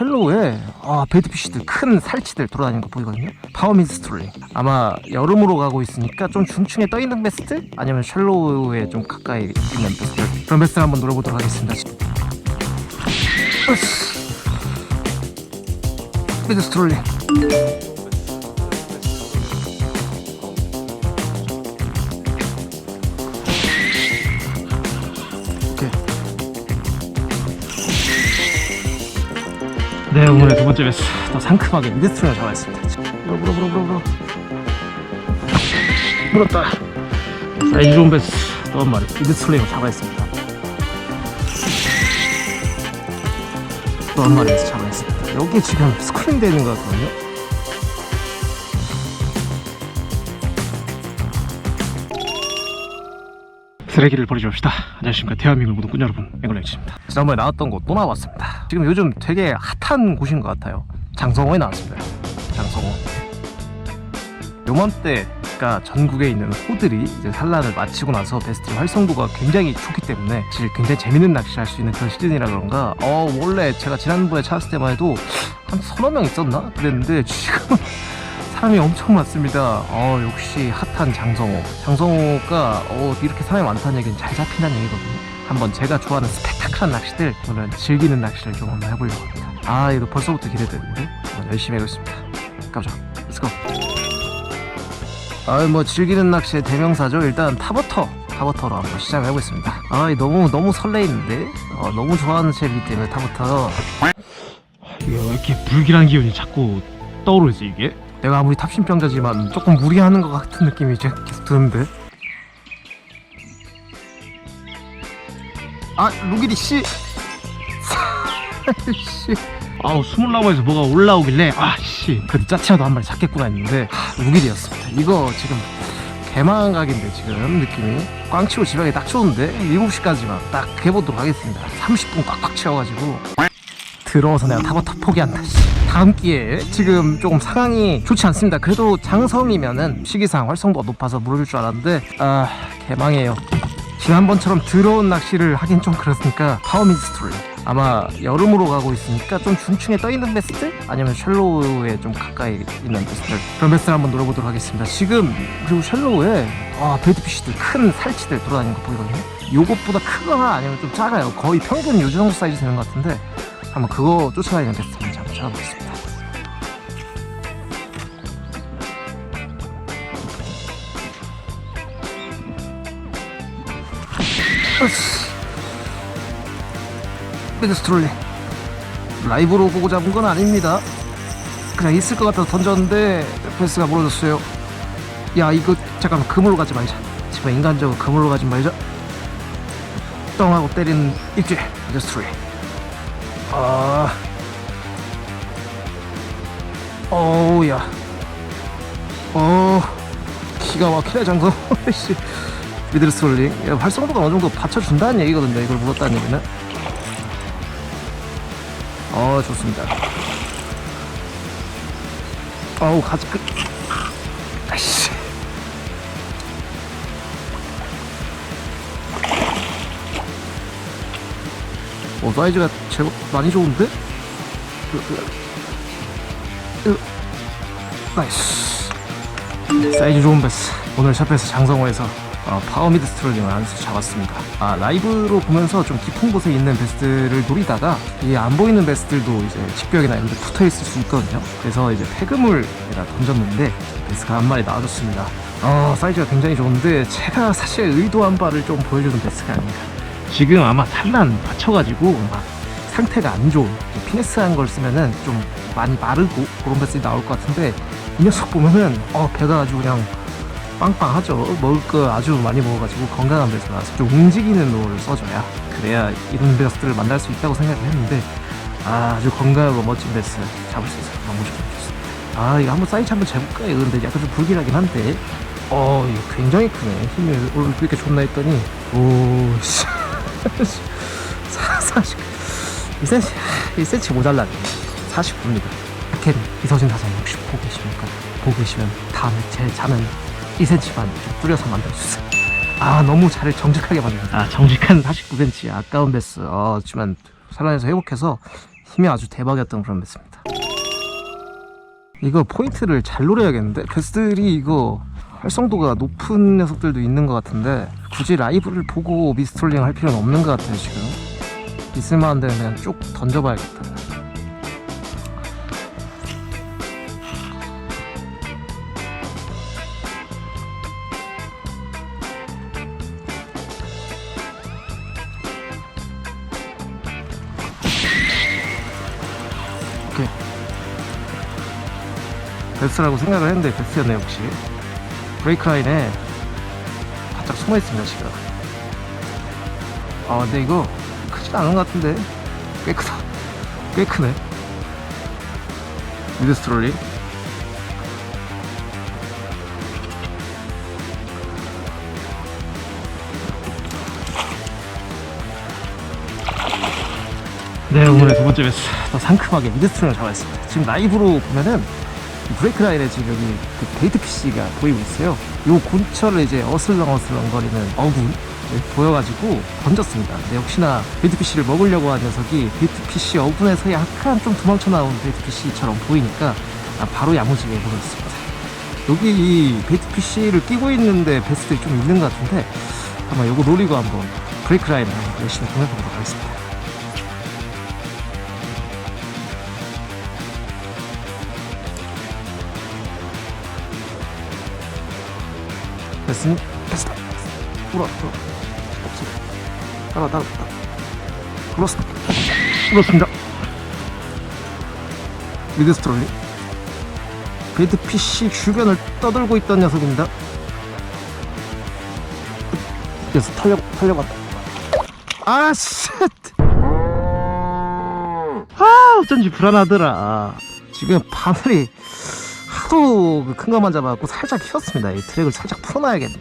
쉘로우에 아, 베드피쉬들 큰 살치들 돌아다니는 거 보이거든요. 파워미스트롤링 아마 여름으로 가고 있으니까 좀 중층에 떠 있는 베스트? 아니면 쉘로우에 좀 가까이 있는 베스트? 그런 베스트를 한번 노려보도록 하겠습니다. 베드스트롤링 네 오늘의 두 번째 베스 더 상큼하게 미드스트롤을 잡아했습니다. 물어 물어 물어 물어 물어. 물었다. 사이즈 좋은 베스 또 한 마리. 미드스트롤을 잡아했습니다. 또 한 마리에서 잡아했습니다. 여기 지금 스크린 되는 것 같거든요 쓰레기를 버리지 맙시다. 안녕하십니까. 대한민국 모든 꾼 여러분. 앵글레이츠입니다. 지난번에 나왔던 곳 또 나왔습니다. 지금 요즘 되게 핫한 곳인 것 같아요. 장성호에 나왔습니다. 장성호. 요맘때가 전국에 있는 호들이 이제 산란을 마치고 나서 베스트 활성도가 굉장히 좋기 때문에 사실 굉장히 재밌는 낚시를 할 수 있는 그런 시즌이라 그런가 어 원래 제가 지난번에 찾았을 때만 해도 한 서너 명 있었나? 그랬는데 지금 사람이 엄청 많습니다. 어, 역시 핫한 장성호. 장성호가 어, 이렇게 사람이 많다는 얘기는 잘 잡힌다는 얘기거든요. 한번 제가 좋아하는 스펙타클한 낚시들 오늘은 즐기는 낚시를 좀 한번 해보려고 합니다. 아, 이거 벌써부터 기대되는데 열심히 해보겠습니다. 가보자. 렛츠고. 아, 뭐 즐기는 낚시의 대명사죠. 일단 타버터. 타버터로 한번 시작을 해보겠습니다. 아, 너무 너무 설레이는데. 어, 너무 좋아하는 채이기 때문에 타버터. 이게 왜 이렇게 불길한 기운이 자꾸 떠오르지 이게? 내가 아무리 탑신병자지만 조금 무리하는 것 같은 느낌이 이제 계속 드는데. 아 루기리 씨. 씨. 아우 스물라고에서 뭐가 올라오길래. 아씨. 그래도 짜치아도 한 마리 잡겠구나 했는데. 하, 루기리였습니다. 이거 지금 개망각인데 지금 느낌이. 꽝 치고 집에 가기 딱 좋은데 7시까지만 딱 해보도록 하겠습니다. 30분 꽉꽉 채워가지고 들어와서 내가 타버터 포기한다. 씨. 다음 기회에 지금 조금 상황이 좋지 않습니다. 그래도 장성이면은 시기상 활성도가 높아서 물어줄 줄 알았는데 아 개망해요. 지난번처럼 더러운 낚시를 하긴 좀 그렇으니까 파워미스트롤 아마 여름으로 가고 있으니까 좀 중층에 떠있는 베스트 아니면 쉘로우에 좀 가까이 있는 베스트 그런 베스트를 한번 노려보도록 하겠습니다 지금 그리고 쉘로우에 아 베드피쉬들 큰 살치들 돌아다니는 거 보이거든요 요것보다 크거나 아니면 좀 작아요 거의 평균 요 정도 사이즈 되는 것 같은데 한번 그거 쫓아다니는 베스트 한번 찾아보겠습니다. 으쌰. 미드스트롤리 라이브로 보고 잡은 건 아닙니다. 그냥 있을 것 같아서 던졌는데 베스가 무너졌어요. 야 이거 잠깐만 그물로 가지 말자. 제발 인간적으로 그물로 가지 말자. 똥하고 때리는 입질 미드스트롤리. 아, 어우야, 어, 기가 막히네 장소. 씨, 미들스톨링. 야, 활성도가 어느 정도 받쳐준다는 얘기거든요. 이걸 물었다는 얘기는. 어, 좋습니다. 어우, 가지 끝. 아이씨. 어, 사이즈가 제법 많이 좋은데? 나이스. 사이즈 좋은 베스. 오늘 샵에서 장성호에서 어, 파워미드 스트롤링을 안에서 잡았습니다. 아, 라이브로 보면서 좀 깊은 곳에 있는 베스트를 노리다가 이 안 보이는 베스트들도 이제 집벽이나 이런 데 붙어 있을 수 있거든요. 그래서 이제 폐그물에다 던졌는데 베스가 한 마리 나와줬습니다. 어, 사이즈가 굉장히 좋은데 제가 사실 의도한 바를 좀 보여주는 베스가 아닌가. 지금 아마 산란 받쳐가지고 막 상태가 안 좋은 좀 피네스한 걸 쓰면은 좀 많이 마르고 그런 베스이 나올 것 같은데 이 녀석 보면은 어 배가 아주 그냥 빵빵하죠. 먹을 거 아주 많이 먹어가지고 건강한 베스 나와서 좀 움직이는 노를 써줘야 그래야 이런 베스들을 만날 수 있다고 생각을 했는데 아, 아주 건강하고 멋진 베스 잡을 수 있어서 너무 좋습니다. 아 이거 한번 사이즈 한번 재볼까 이거 근데 약간 좀 불길하긴 한데 어 이거 굉장히 크네. 힘이 오늘 이렇게 좋나 했더니 오씨. 40 1cm 1cm 모자라네 49입니다. 캔 이서진 사장 혹시 보고 계십니까? 보고 계시면 다음에 제 잔은 2cm만 좀 줄여서 만들어주세요. 아 너무 잘 정직하게 만든다. 아 정직한 49cm 아까운 베스. 어 하지만 살란에서 회복해서 힘이 아주 대박이었던 그런 베스입니다. 이거 포인트를 잘 노려야겠는데? 베스들이 이거 활성도가 높은 녀석들도 있는 것 같은데 굳이 라이브를 보고 미스톨링 할 필요는 없는 것 같아요 지금 있을만한 데는 그냥 쭉 던져봐야겠다. 오케이. 베스라고 생각을 했는데 베스였네 역시? 브레이크 라인에 바짝 숨어 있습니다 지금. 아 근데 이거 크진 않은 것 같은데. 꽤 크다. 꽤 크네. 미드 스트롤리. 네 오늘의 두 번째 베스 더 상큼하게 미드 스트롤을 잡았습니다. 지금 라이브로 보면은 이 브레이크 라인에 지금 여기 그 게이트 PC가 보이고 있어요. 요 근처를 이제 어슬렁어슬렁 거리는 어군 보여가지고 던졌습니다. 근데 역시나 PC를 먹으려고 한 녀석이 PC 어군에서 약간 좀 도망쳐 나온 PC처럼 보이니까 아, 바로 야무지게 해버렸습니다. 여기 이 PC를 끼고 있는데 베스트들이 좀 있는 것 같은데 아마 요거 노리고 한번 브레이크 라인을 열심히 보내보도록 하겠습니다. 됐습니다. 됐다. 불어, 불어. 따라, 따라, 따라. 불었어. 불었습니다. 미드 스트롤리. 베이트 PC 주변을 떠들고 있던 녀석입니다. 그래서 탈려, 탈려갔다. 아, 쉣! 아, 어쩐지 불안하더라. 지금 바늘이 하도 그 큰 것만 잡아갖고 살짝 휘었습니다. 이 트랙을 살짝 풀어놔야겠네.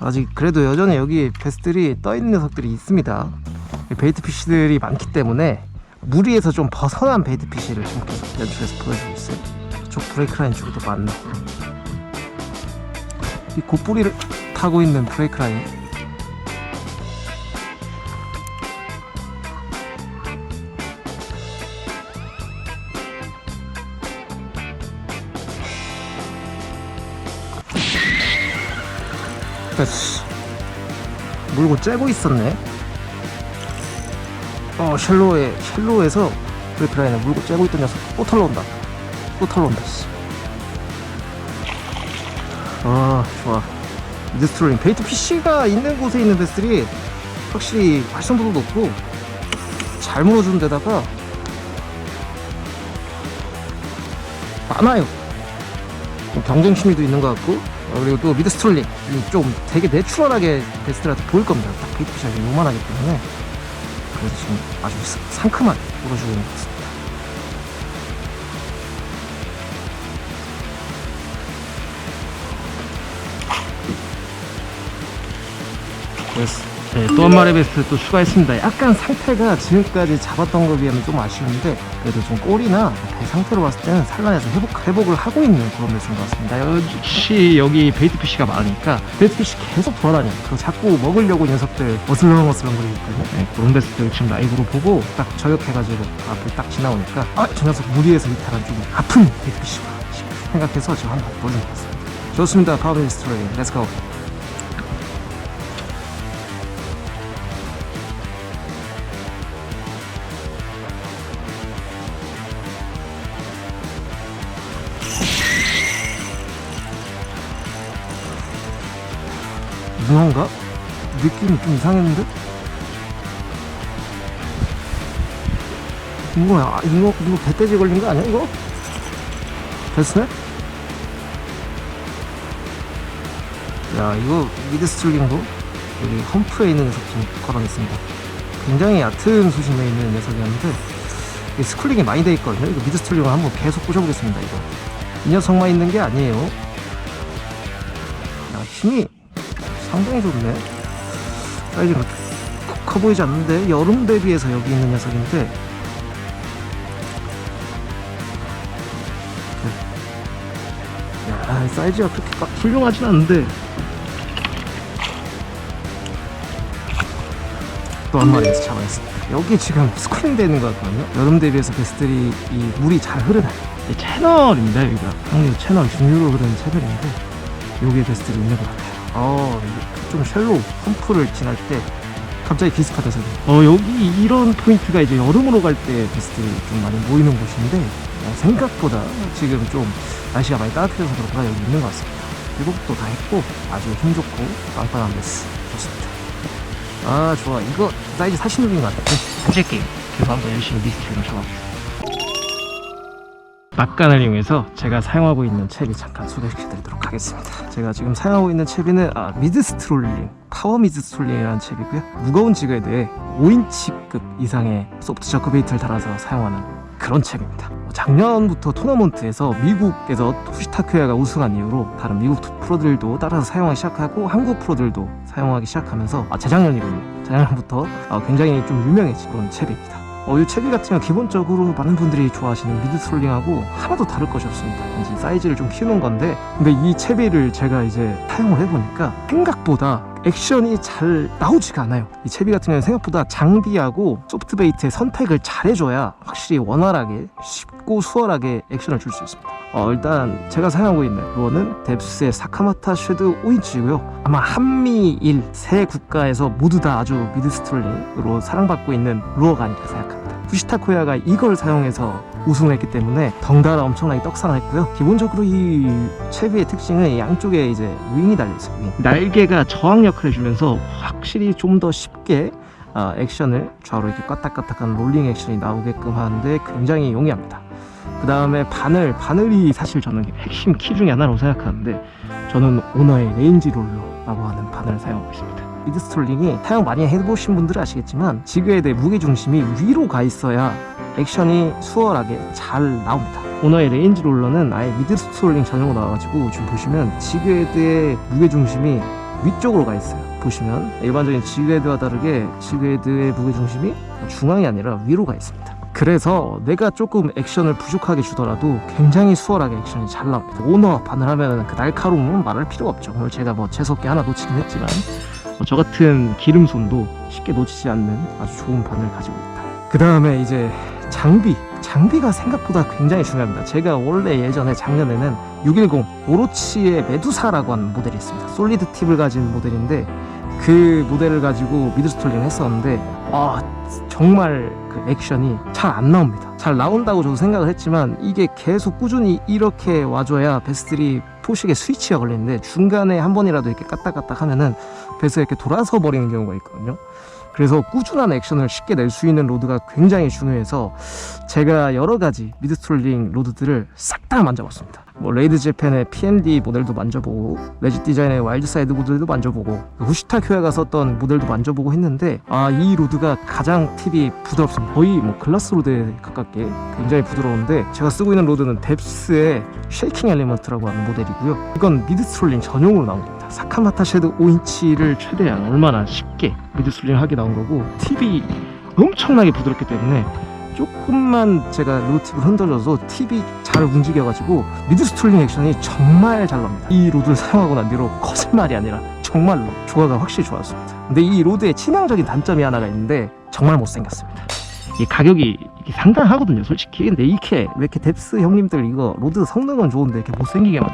아직 그래도 여전히 여기 베스들이 떠있는 녀석들이 있습니다. 이 베이트 피쉬들이 많기 때문에 무리에서 좀 벗어난 베이트 피쉬를 좀 계속 연출해서 보여주고 있어요. 저쪽 브레이크 라인 쪽에도 많네. 이 곧뿌리를 타고 있는 브레이크 라인. 됐어. 물고 째고 있었네. 어, 쉘로에, 쉘로에서 라인에 물고 째고 있던 녀석 또 털러온다. 또 털러온다, 씨. 아, 좋아. 미드스트롤링. 베이트 PC가 있는 곳에 있는 베스들이 확실히 활성도도 높고 잘 물어주는 데다가 많아요. 좀 경쟁 심리도 있는 것 같고 어, 그리고 또 미드 스트롤링 이 좀 되게 내추럴하게 베스트한테 보일 겁니다. 딱좀 요만하기 때문에 그래서 지금 아주 사- 상큼하게 물어주고 있는 것 같습니다. 됐어. 네, 또 한 마리 베스트 또 추가했습니다. 약간 상태가 지금까지 잡았던 거에 비하면 좀 아쉬운데 그래도 좀 꼬리나 배 상태로 봤을 때는 산란해서 회복, 회복을 하고 있는 그런 베스트인 것 같습니다. 역시 여기 베이트 피쉬가 많으니까 베이트 피쉬 계속 돌아다녀요. 그리고 자꾸 먹으려고 이 녀석들 어슬렁어슬렁 거리거든요. 네, 그런 베스트를 지금 라이브로 보고 딱 저격해가지고 앞을 딱 지나오니까 아, 저 녀석 무리해서 이탈한 좀 아픈 베이트 피쉬가 생각해서 지금 한번 같습니다. 좋습니다. 파워베이스 스트레이. 렛츠고. 잉어인가? 느낌이 좀 이상했는데? 잉어야, 아, 잉어, 이거 배돼지 걸린 거 아니야, 이거? 됐네? 야, 이거 미드 스트링도 여기 험프에 있는 녀석 좀 걸어냈습니다. 굉장히 얕은 수심에 있는 녀석이었는데, 이 스쿨링이 많이 돼 있거든요. 이거 미드 스트링을 한번 계속 꽂아보겠습니다, 이거. 이 녀석만 있는 게 아니에요. 야, 힘이 상당히 좋네. 사이즈가 커 보이지 않는데 여름 대비해서 여기 있는 녀석인데 야, 사이즈가 그렇게 막 훌륭하진 않은데 또 한 마리 잡아냈습니다. 여기 지금 스크린 되는 것 같거든요. 여름 대비해서 베스들이 이 물이 잘 흐르나요. 이 채널입니다 여기가. 형님 채널 중류로 흐르는 채널인데 여기에 베스들이 있는 것 같아요. 어, 좀 쉘로우 펌프를 지날 때 갑자기 비스카드에서 어 여기 이런 포인트가 이제 여름으로 갈 때 베스들이 좀 많이 모이는 곳인데 어, 생각보다 지금 좀 날씨가 많이 따뜻해서 그런가 여기 있는 것 같습니다. 이것도 다 했고 아주 힘 좋고 빵빵한 베스. 좋습니다. 아 좋아. 이거 사이즈 사신 분인 것 같아. 단체 게임 그래서 한번 열심히 리스트를 잡아보겠습니다 막간을 이용해서 제가 사용하고 있는 채비 잠깐 소개시켜 드리도록 하겠습니다. 제가 지금 사용하고 있는 채비는 아, 미드 스트롤링 파워 미드 스트롤링이라는 채비고요. 무거운 지그에 대해 5인치급 이상의 소프트 저크 베이트를 달아서 사용하는 그런 채비입니다. 뭐 작년부터 토너먼트에서 미국에서 후시타크야가 우승한 이후로 다른 미국 프로들도 따라서 사용하기 시작하고 한국 프로들도 사용하기 시작하면서 아 재작년이군요. 재작년부터 아, 굉장히 좀 유명해진 그런 채비입니다 어, 이 채비 같은 경우 기본적으로 많은 분들이 좋아하시는 미드 스트롤링하고 하나도 다를 것이 없습니다. 이제 사이즈를 좀 키우는 건데, 근데 이 채비를 제가 이제 사용을 해보니까 생각보다 액션이 잘 나오지가 않아요. 이 채비 같은 경우는 생각보다 장비하고 소프트베이트의 선택을 잘 해줘야 확실히 원활하게 쉽고 수월하게 액션을 줄 수 있습니다. 어, 일단 제가 사용하고 있는 루어는 뎁스의 사카마타 쉐드 5인치고요. 아마 한미일 세 국가에서 모두 다 아주 미드 스트롤링으로 사랑받고 있는 루어가 아닐까 생각합니다. 후시타코야가 이걸 사용해서 우승을 했기 때문에 덩달아 엄청나게 떡상을 했고요. 기본적으로 이 채비의 특징은 양쪽에 이제 윙이 달려있어요. 윙. 날개가 저항 역할을 해주면서 확실히 좀 더 쉽게 아, 액션을 좌우로 이렇게 까딱까딱한 롤링 액션이 나오게끔 하는데 굉장히 용이합니다. 그 다음에 바늘, 바늘이 사실 저는 핵심 키 중에 하나라고 생각하는데 저는 오너의 레인지 롤러라고 하는 바늘을 사용하고 있습니다. 미드 스톨링이 사용 많이 해보신 분들은 아시겠지만 지그에 대해 무게 중심이 위로 가 있어야 액션이 수월하게 잘 나옵니다. 오너의 레인지 롤러는 아예 미드 스톨링 전용으로 나와가지고 지금 보시면 지그헤드의 무게 중심이 위쪽으로 가 있어요. 보시면 일반적인 지그헤드와 다르게 지그헤드의 무게 중심이 중앙이 아니라 위로 가 있습니다. 그래서 내가 조금 액션을 부족하게 주더라도 굉장히 수월하게 액션이 잘 나옵니다. 오너 바늘하면 그 날카로움은 말할 필요가 없죠. 오늘 제가 뭐 재수없게 하나 놓치긴 했지만 어, 저 같은 기름손도 쉽게 놓치지 않는 아주 좋은 바늘 가지고 있다. 그 다음에 이제 장비. 장비가 생각보다 굉장히 중요합니다. 제가 원래 예전에 작년에는 610 오로치의 메두사라고 하는 모델이 있습니다. 솔리드 팁을 가진 모델인데 그 모델을 가지고 미드스톨링을 했었는데 아 정말 그 액션이 잘 안 나옵니다. 잘 나온다고 저도 생각을 했지만 이게 계속 꾸준히 이렇게 와줘야 베스들이 포식에 스위치가 걸리는데 중간에 한 번이라도 이렇게 까딱까딱 하면은 베스가 이렇게 돌아서 버리는 경우가 있거든요. 그래서 꾸준한 액션을 쉽게 낼 수 있는 로드가 굉장히 중요해서 제가 여러 가지 미드스톨링 로드들을 싹 다 만져봤습니다. 뭐 레이드 재팬의 PMD 모델도 만져보고 레짓 디자인의 와일드 사이드 모델도 만져보고 후시타 큐아가 썼던 모델도 만져보고 했는데 아 이 로드가 가장 팁이 부드럽습니다. 거의 뭐 글라스 로드에 가깝게 굉장히 부드러운데 제가 쓰고 있는 로드는 뎁스의 쉐이킹 엘리먼트라고 하는 모델이고요. 이건 미드스톨링 전용으로 나온 겁니다. 사카마타 쉐드 5인치를 최대한 얼마나 쉽게 미드스톨링을 하게 나온 거고 팁이 엄청나게 부드럽기 때문에 조금만 제가 로드팁을 흔들어서 팁이 잘 움직여가지고 미드 스톨링 액션이 정말 잘 납니다. 이 로드를 사용하고 난 뒤로 거짓말이 아니라 정말로 조화가 확실히 좋았습니다. 근데 이 로드의 치명적인 단점이 하나가 있는데 정말 못생겼습니다. 이 가격이 상당하거든요, 솔직히. 근데 이렇게 왜 이렇게 뎁스 형님들 이거 로드 성능은 좋은데 이렇게 못생기게만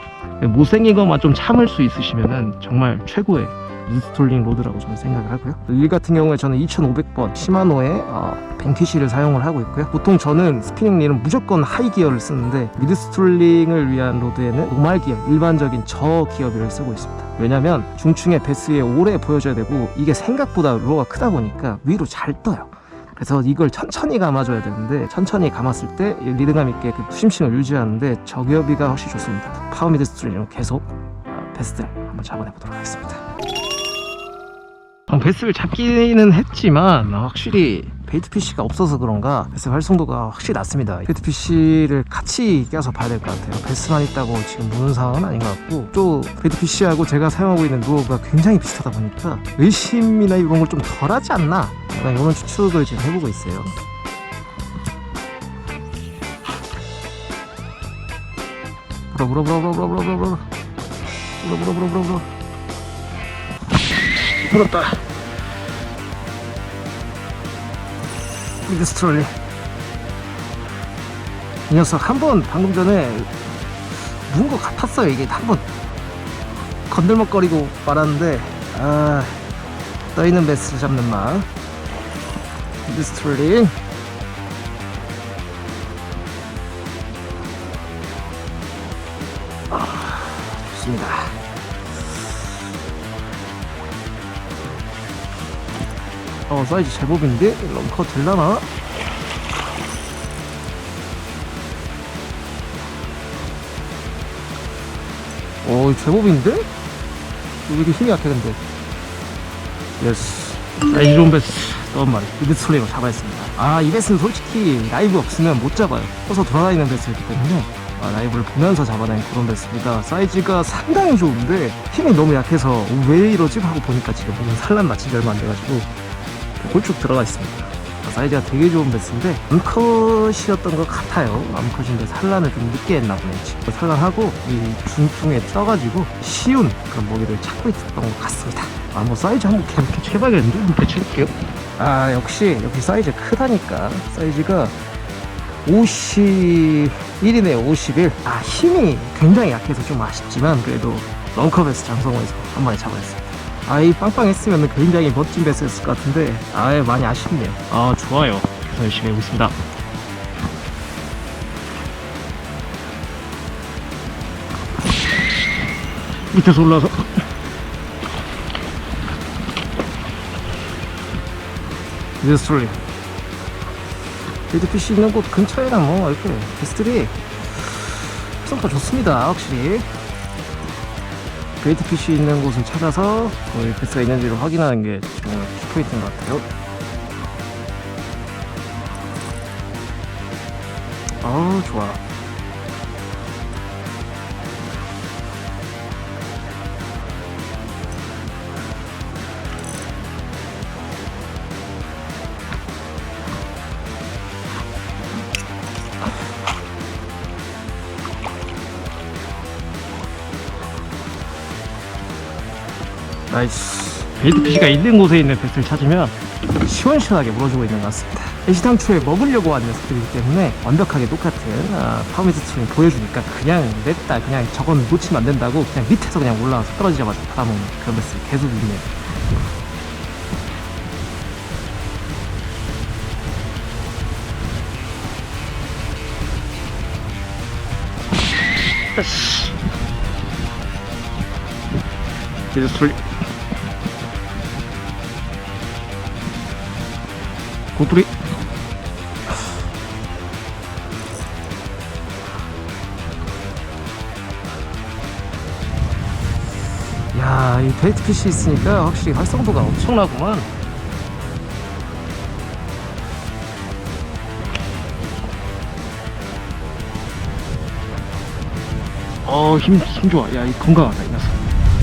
못생긴 것만 좀 참을 수 있으시면은 정말 최고의 미스톨링 로드라고 저는 생각을 하고요. 일 같은 경우에 저는 2500번 시마노의 어, 벤퀴시를 사용을 하고 있고요. 보통 저는 스피닝 릴은 무조건 하이 기어를 쓰는데 미드 스톨링을 위한 로드에는 노말 기어, 일반적인 저 기어비를 쓰고 있습니다. 왜냐면 중층의 베스에 오래 보여줘야 되고 이게 생각보다 루어가 크다 보니까 위로 잘 떠요. 그래서 이걸 천천히 감아줘야 되는데 천천히 감았을 때 리듬감 있게 그 푸심층을 유지하는데 저기어비가 훨씬 좋습니다. 파워 미드 스트링으로 계속 어, 베스트를 한번 잡아내보도록 하겠습니다. 어, 베스를 잡기는 했지만 확실히 베이트 PC가 없어서 그런가 베스 활성도가 확실히 낮습니다. 베이트 PC를 같이 껴서 봐야 될 것 같아요. 베스만 있다고 지금 무는 상황은 아닌 것 같고 또 베이트 PC하고 제가 사용하고 있는 루어가 굉장히 비슷하다 보니까 의심이나 이런 걸 좀 덜하지 않나 이런 추측을 지금 해보고 있어요. 불어 불어 불어 불어 불어 불어 불어 불어 불어 불어 불어 불어 불어 불었다. 미드 스트롤리. 이 녀석 한 번 방금 전에 누운 것 같았어요 이게. 한 번 건들먹거리고 말았는데 아 떠있는 베스 잡는 맛 미드 스트롤링 사이즈 제법인데? 런커 될라나? 오 제법인데? 왜 이렇게 힘이 약해 근데. 예스 좋은 베스. 너무 말이 미드 스트레이로 잡아했습니다. 아 이 베스는 솔직히 라이브 없으면 못 잡아요. 커서 돌아다니는 베스였기 때문에. 아, 라이브를 보면서 잡아낸 그런 베스입니다. 사이즈가 상당히 좋은데 힘이 너무 약해서 왜 이러지? 하고 보니까 지금 보면 산란 마친 지 얼마 안 돼가지고 골쭉 들어가 있습니다. 사이즈가 되게 좋은 베스인데 암컷이었던 것 같아요. 암컷인데 산란을 좀 늦게 했나 보네. 지금 산란하고 이 중풍에 떠가지고 쉬운 그런 먹이를 찾고 있었던 것 같습니다. 아 뭐 사이즈 한번 개, 개봐야겠는데? 한번 개체볼게요. 아 역시 역시 사이즈 크다니까 사이즈가 51이네요 51. 아 힘이 굉장히 약해서 좀 아쉽지만 그래도 런커 베스 장성호에서 한 마리 잡아냈습니다. 아이 빵빵했으면 굉장히 멋진 베스였을 것 같은데 아예 많이 아쉽네요. 아 좋아요. 계속 열심히 해보고 있습니다. 밑에서 올라와서. 이제 스트롤리. 레드피쉬 있는 곳 근처에는 뭐 이렇게 베스들이 성과 좋습니다 확실히 그레이트 피쉬 있는 곳을 찾아서 거기 베스가 있는지를 확인하는 게 정말 키포인트인 것 같아요. 아우 좋아. 나이스. 베이트 피쉬가 있는 곳에 있는 베스를 찾으면 시원시원하게 물어주고 있는 것 같습니다. 애시당초에 먹으려고 한 녀석들이기 때문에 완벽하게 똑같은 아, 스트링 보여주니까 그냥 냈다 그냥 저건 놓치면 안 된다고 그냥 밑에서 그냥 올라와서 떨어지자마자 받아먹는 그런 베스 계속 있네요. 이제 돌 고프리 야, 이 데이트 PC 있으니까 확실히 활성도가 엄청나구만. 어, 힘, 힘 좋아. 야, 이 건강하다, 이 녀석.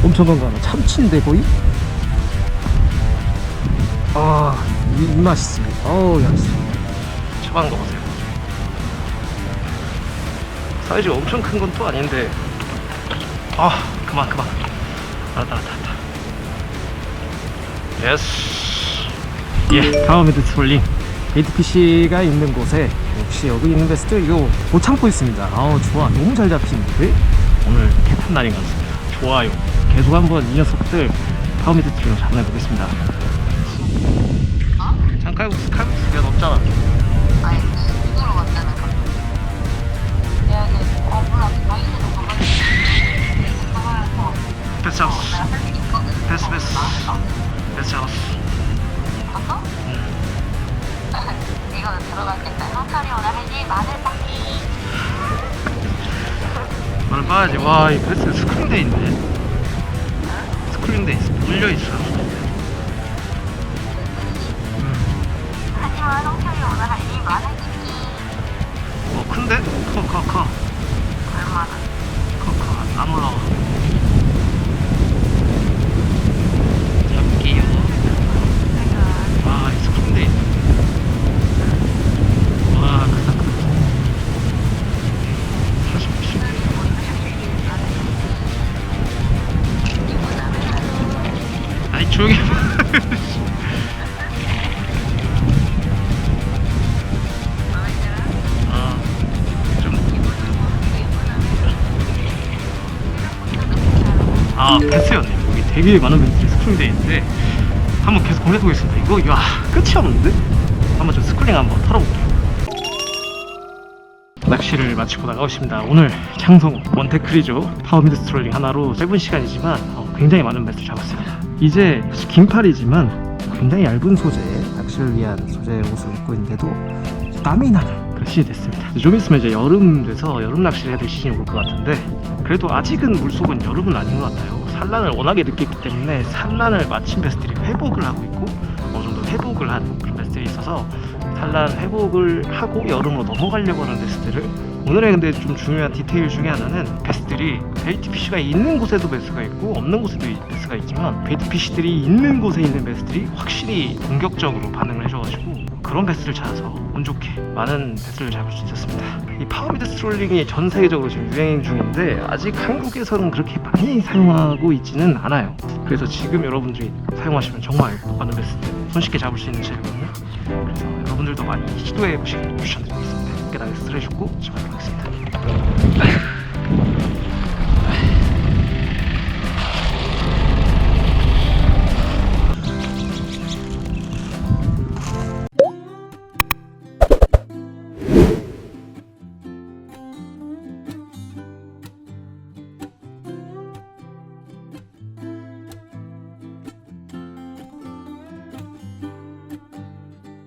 엄청 건강하다. 참치인데, 거의? 아, 이, 이 맛있어. 어우, 야, 처방 거 보세요. 사이즈가 엄청 큰 건 또 아닌데. 아, 그만, 그만. 알았다, 알았다, 알았다. 예스. 예, 다음에도 트롤링. 게이트 PC가 있는 곳에 역시 여기 있는 베스트 이거 못 참고 있습니다. 아우 좋아, 너무 잘 잡히는데 오늘 개탄 날인 것 같습니다. 좋아요. 계속 한번 이 녀석들 파워미드 트롤 잡아내보겠습니다. 칼국수 칼국수 면 없잖아. 되게 많은 패스들이 스크린되어 있는데 한번 계속 공략해보겠습니다. 이거 야 끝이 없는데? 한번 좀 스크린 한번 털어볼게요. 낚시를 마치고 나가고 있습니다. 오늘 창성 원테크리죠. 파워미드 스트롤링 하나로 짧은 시간이지만 어, 굉장히 많은 배스를 잡았습니다. 이제 긴팔이지만 굉장히 얇은 소재의 낚시를 위한 소재의 옷을 입고 있는데도 땀이 나는 그런 시즌이 됐습니다. 좀 있으면 이제 여름 돼서 여름 낚시를 해야 될 시즌이 올 것 같은데 그래도 아직은 물속은 여름은 아닌 것 같아요 산란을 워낙에 했기 때문에 산란을 마친 베스들이 회복을 하고 있고 어느 정도 회복을 한 그런 베스들이 있어서 산란 회복을 하고 여름으로 넘어가려고 하는 베스들을 오늘의 근데 좀 중요한 디테일 중에 하나는 베스들이 베이트 피쉬가 있는 곳에도 베스가 있고 없는 곳에도 이 베스가 있지만 베이트 피쉬들이 있는 곳에 있는 베스들이 확실히 공격적으로 반응을 해줘가지고 그런 베스를 찾아서 운 좋게 많은 베스를 잡을 수 있었습니다. 이 파워미드 스트롤링이 전 세계적으로 지금 유행 중인데 아직 한국에서는 그렇게 많이 사용하고 있지는 않아요. 그래서 지금 여러분들이 사용하시면 정말 많은 베스 손쉽게 잡을 수 있는 재료거든요. 그래서 여러분들도 많이 시도해 보시길 추천드리겠습니다. 깨달은 스트레스 고 시작하도록 하겠습니다.